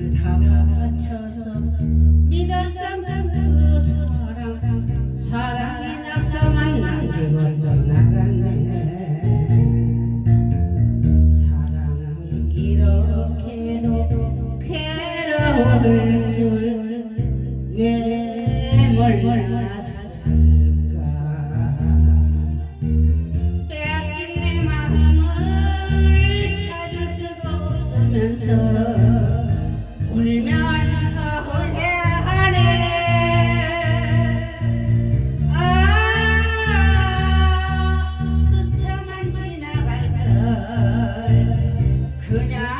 나를 다 바쳐서 믿었던 그 사랑 사랑이 낙성한 날 입었던 나갔네 사랑이 이렇게도 괴로울 줄왜 몰랐어 So. 그냥